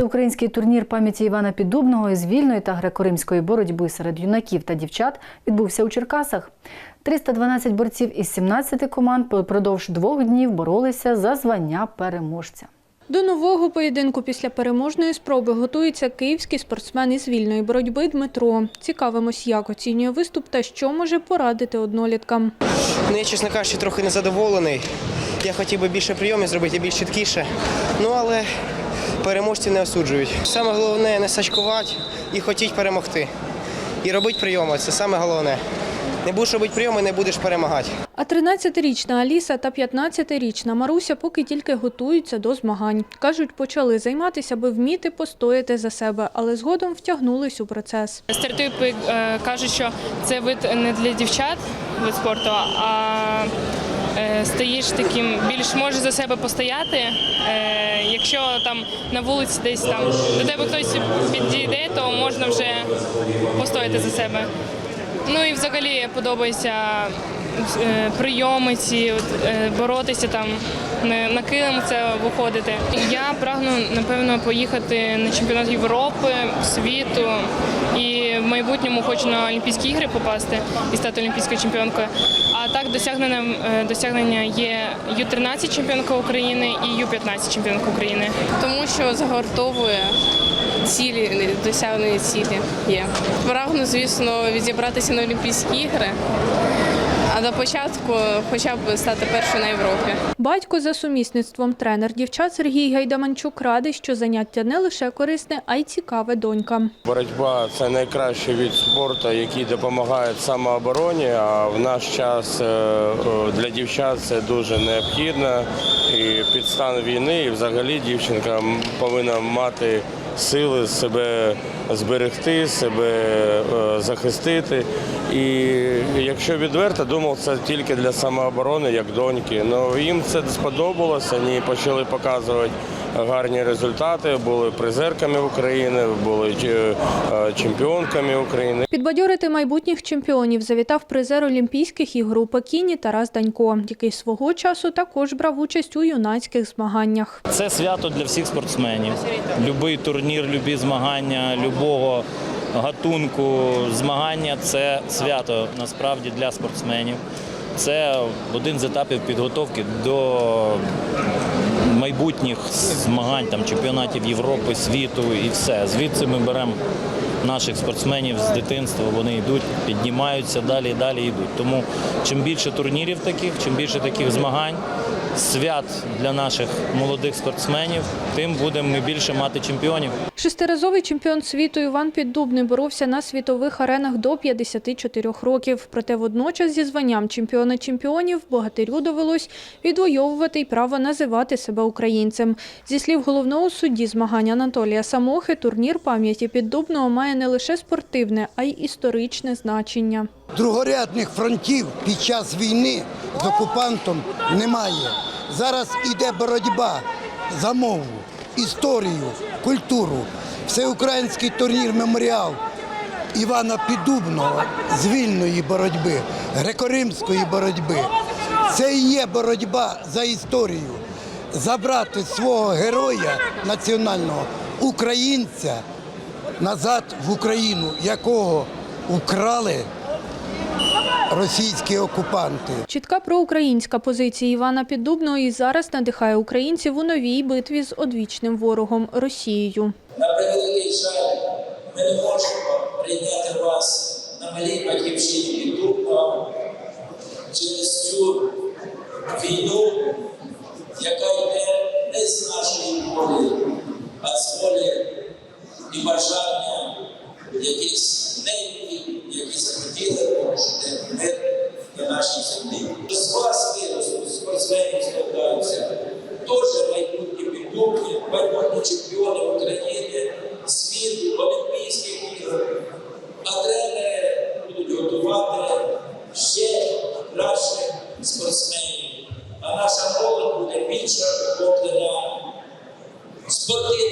Всеукраїнський турнір пам'яті Івана Піддубного із вільної та греко-римської боротьби серед юнаків та дівчат відбувся у Черкасах. 312 борців із 17 команд продовж двох днів боролися за звання переможця. До нового поєдинку після переможної спроби готується київський спортсмен із вільної боротьби Дмитро. Цікавимось, як оцінює виступ та що може порадити одноліткам. Ну, я, чесно кажучи, трохи незадоволений. Я хотів би більше прийомів зробити, більш чіткіше. Ну, але переможці не осуджують. Саме головне не сачкувати і хотіть перемогти. І робити прийоми це саме головне. Не будеш робити прийоми, не будеш перемагати. А 13-річна Аліса та 15-річна Маруся поки тільки готуються до змагань. Кажуть, почали займатися, аби вміти постояти за себе, але згодом втягнулись у процес. Стереотипи е, кажуть, що це вид не для дівчат вид спорту, а стаєш таким більш можеш за себе постояти. Е, якщо там на вулиці десь там до тебе хтось підійде, то можна вже постояти за себе. Ну і взагалі подобається е, прийоми ці, е, боротися там, на килим це виходити. Я прагну, напевно, поїхати на чемпіонат Європи, світу і в майбутньому хочу на Олімпійські ігри попасти і стати олімпійською чемпіонкою. А так досягнення, е, досягнення є Ю-13 чемпіонка України і Ю-15 чемпіонка України. тому що загортовує цілі, досягнені цілі є. Прагну, звісно, відібратися на Олімпійські ігри, а до початку хоча б стати першою на Європі. Батько за сумісництвом тренер дівчат Сергій Гайдаманчук радий, що заняття не лише корисне, а й цікаве донькам. Боротьба це найкращий від спорту, який допомагає самообороні. А в наш час е, е, для дівчат це дуже необхідно. І під стан війни, і взагалі дівчинка повинна мати сили себе зберегти, себе е, захистити. І якщо відверто, думав, це тільки для самооборони, як доньки. Ну їм це сподобалося, вони почали показувати гарні результати, були призерками України, були е, е, чемпіонками України. Підбадьорити майбутніх чемпіонів завітав призер Олімпійських ігор у Пекіні Тарас Данько, який свого часу також брав участь у юнацьких змаганнях. Це свято для всіх спортсменів. Любий турнір, любі змагання, любого гатунку змагання це свято насправді для спортсменів. Це один з етапів підготовки до майбутніх змагань, там, чемпіонатів Європи, світу і все. Звідси ми беремо наших спортсменів з дитинства, вони йдуть, піднімаються далі і далі йдуть. Тому чим більше турнірів таких, чим більше таких змагань, свят для наших молодих спортсменів, тим будемо ми більше мати чемпіонів. Шестиразовий чемпіон світу Іван Піддубний боровся на світових аренах до 54 років. Проте водночас зі званням чемпіона чемпіонів богатирю довелось відвоювати й право називати себе українцем. Зі слів головного судді змагань Анатолія Самохи, турнір пам'яті Піддубного має не лише спортивне, а й історичне значення. Другорядних фронтів під час війни з окупантом немає. Зараз іде боротьба за мову, історію, культуру. Всеукраїнський турнір меморіал Івана Піддубного з вільної боротьби, греко-римської боротьби. Це і є боротьба за історію. Забрати свого героя національного українця назад в Україну, якого украли російські окупанти. Чітка проукраїнська позиція Івана Піддубного і зараз надихає українців у новій битві з одвічним ворогом Росією. На превеликий жаль, ми не можемо прийняти вас на малій батьківщині піддубного через цю війну, яка йде не з нашої волі, а з волі і бажання якихось неймів, які захотіли порушити мир на нашій землі. З вас виростуть спортсменів звертаються, теж майбутні піддубні, майбутні чемпіони України, світу, Олімпійських ігор. А тренери будуть готувати ще кращих спортсменів. А наша молодь буде більше охоплена спортивною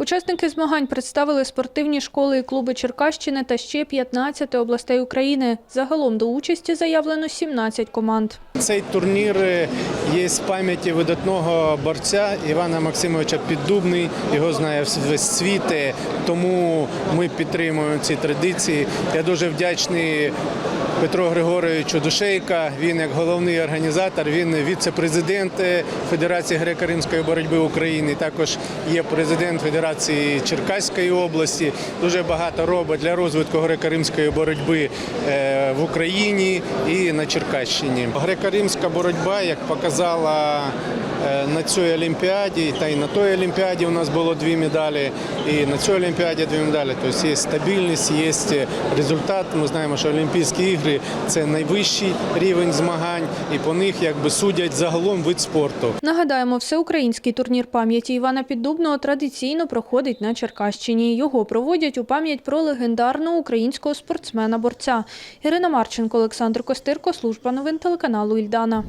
Учасники змагань представили спортивні школи і клуби Черкащини та ще 15 областей України. Загалом до участі заявлено 17 команд. Цей турнір є з пам'яті видатного борця Івана Максимовича Піддубний. Його знає весь світ, е, тому ми підтримуємо ці традиції. Я дуже вдячний Петру Григоровичу Душейка. Він як головний організатор, він віце-президент е, Федерації греко-римської боротьби України. Також є президент Федерації Черкаської області. Дуже багато робить для розвитку греко-римської боротьби е, в Україні і на Черкащині. Греко-римська боротьба, як показала на цій олімпіаді, та й на той олімпіаді у нас було дві медалі, і на цій олімпіаді дві медалі. Тобто є стабільність, є результат. Ми знаємо, що Олімпійські ігри це найвищий рівень змагань, і по них якби судять загалом вид спорту. Нагадаємо, всеукраїнський турнір пам'яті Івана Піддубного традиційно проходить на Черкащині. Його проводять у пам'ять про легендарного українського спортсмена-борця. Ірина Марченко, Олександр Костирко, служба новин телеканалу Ільдана.